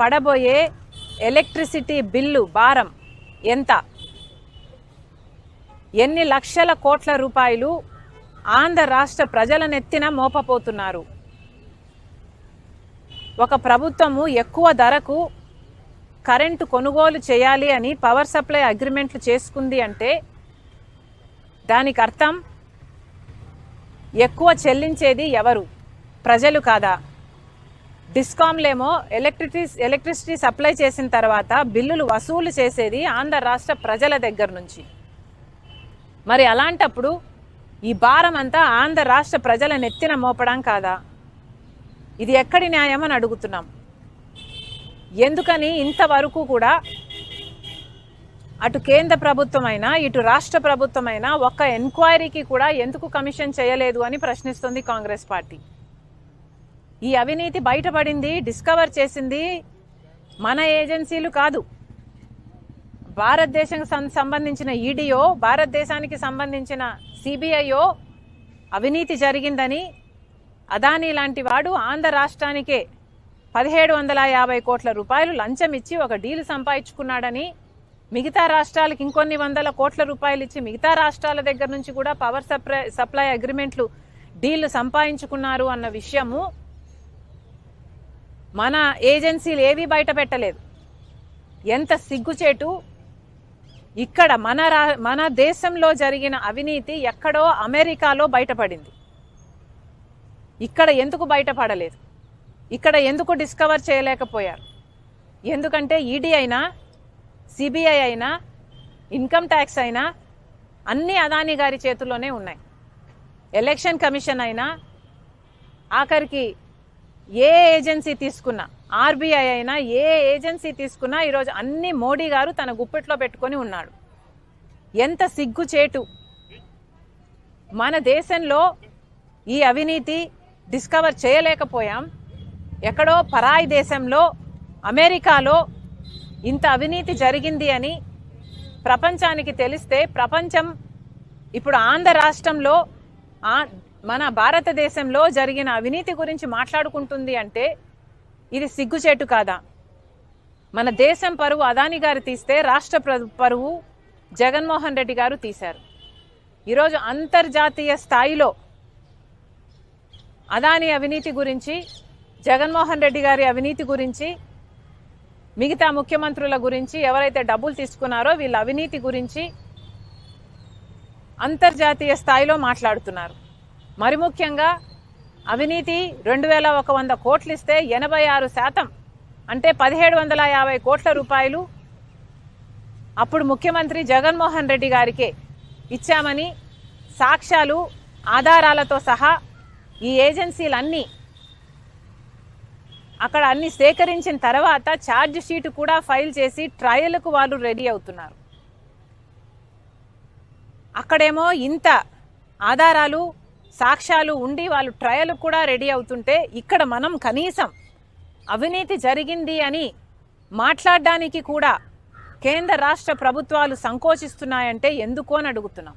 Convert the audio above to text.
పడబోయే electricity bill భారం ఎంత? ఎన్ని లక్షల కోట్ల రూపాయలు ఆంధ్ర రాష్ట్ర ప్రజల నెత్తిన మోపపోతున్నారు? ఒక ప్రభుత్వము ఎక్కువ ధరకు కరెంటు కొనుగోలు చేయాలి అని పవర్ సప్లై అగ్రిమెంట్లు చేసుకుంది అంటే దానికి అర్థం ఎక్కువ చెల్లించేది ఎవరు? ప్రజలు కాదా? డిస్కామ్లేమో ఎలక్ట్రిసిటీ ఎలక్ట్రిసిటీ సప్లై చేసిన తర్వాత బిల్లులు వసూలు చేసేది ఆంధ్ర రాష్ట్ర ప్రజల దగ్గర నుంచి. మరి అలాంటప్పుడు ఈ భారం అంతా ఆంధ్ర రాష్ట్ర ప్రజల నెత్తిన మోపడం కాదా? ఇది ఎక్కడి న్యాయం అని అడుగుతున్నాం. ఎందుకని ఇంతవరకు కూడా అటు కేంద్ర ప్రభుత్వమైనా ఇటు రాష్ట్ర ప్రభుత్వమైనా ఒక్క ఎంక్వైరీకి కూడా ఎందుకు కమిషన్ చేయలేదు అని ప్రశ్నిస్తుంది కాంగ్రెస్ పార్టీ. ఈ అవినీతి బయటపడింది డిస్కవర్ చేసింది మన ఏజెన్సీలు కాదు. భారతదేశం సంబంధించిన ఈడీఓ భారతదేశానికి సంబంధించిన సిబిఐఓ అవినీతి జరిగిందని అదానీ లాంటి వాడు ఆంధ్ర రాష్ట్రానికే పదిహేడు వందల యాభై కోట్ల రూపాయలు లంచం ఇచ్చి ఒక డీలు సంపాదించుకున్నాడని మిగతా రాష్ట్రాలకు ఇంకొన్ని వందల కోట్ల రూపాయలు ఇచ్చి మిగతా రాష్ట్రాల దగ్గర నుంచి కూడా పవర్ సప్లై సప్లై అగ్రిమెంట్లు డీళ్ళు సంపాదించుకున్నారు అన్న విషయము మన ఏజెన్సీలు ఏవి బయట పెట్టలేదు. ఎంత సిగ్గుచేటు ఇక్కడ మన రా మన దేశంలో జరిగిన అవినీతి ఎక్కడో అమెరికాలో బయటపడింది. ఇక్కడ ఎందుకు బయటపడలేదు? ఇక్కడ ఎందుకు డిస్కవర్ చేయలేకపోయారు? ఎందుకంటే ఈడీ అయినా సిబిఐ అయినా ఇన్కమ్ ట్యాక్స్ అయినా అన్ని అదాని గారి చేతుల్లోనే ఉన్నాయి. ఎలక్షన్ కమిషన్ అయినా ఆఖరికి ఏ ఏజెన్సీ తీసుకున్నా ఆర్బీఐ అయినా ఏ ఏజెన్సీ తీసుకున్నా ఈరోజు అన్ని మోడీ గారు తన గుప్పెట్లో పెట్టుకొని ఉన్నాడు. ఎంత సిగ్గుచేటు మన దేశంలో ఈ అవినీతి డిస్కవర్ చేయలేకపోయాం. ఎక్కడో పరాయి దేశంలో అమెరికాలో ఇంత అవినీతి జరిగింది అని ప్రపంచానికి తెలిస్తే ప్రపంచం ఇప్పుడు ఆంధ్ర రాష్ట్రంలో మన భారతదేశంలో జరిగిన అవినీతి గురించి మాట్లాడుకుంటుంది అంటే ఇది సిగ్గుచేటు కాదా? మన దేశం పరువు అదాని గారు తీస్తే రాష్ట్ర పరువు జగన్మోహన్ రెడ్డి గారు తీశారు. ఈరోజు అంతర్జాతీయ స్థాయిలో అదాని అవినీతి గురించి జగన్మోహన్ రెడ్డి గారి అవినీతి గురించి మిగతా ముఖ్యమంత్రుల గురించి ఎవరైతే డబ్బులు తీసుకున్నారో వీళ్ళ అవినీతి గురించి అంతర్జాతీయ స్థాయిలో మాట్లాడుతున్నారు. మరి ముఖ్యంగా అవినీతి రెండు వేల ఒక వంద కోట్లు ఇస్తే ఎనభై ఆరు శాతం అంటే పదిహేడు వందల యాభై కోట్ల రూపాయలు అప్పుడు ముఖ్యమంత్రి జగన్మోహన్ రెడ్డి గారికే ఇచ్చామని సాక్ష్యాలు ఆధారాలతో సహా ఈ ఏజెన్సీలన్నీ అక్కడ అన్ని సేకరించిన తర్వాత ఛార్జ్ షీట్ కూడా ఫైల్ చేసి ట్రయల్కు వాళ్ళు రెడీ అవుతున్నారు. అక్కడేమో ఇంత ఆధారాలు సాక్ష్యాలు ఉండి వాళ్ళు ట్రయల్ కూడా రెడీ అవుతుంటే ఇక్కడ మనం కనీసం అవినీతి జరిగింది అని మాట్లాడడానికి కూడా కేంద్ర రాష్ట్ర ప్రభుత్వాలు సంకోచిస్తున్నాయంటే ఎందుకు అని అడుగుతున్నాం.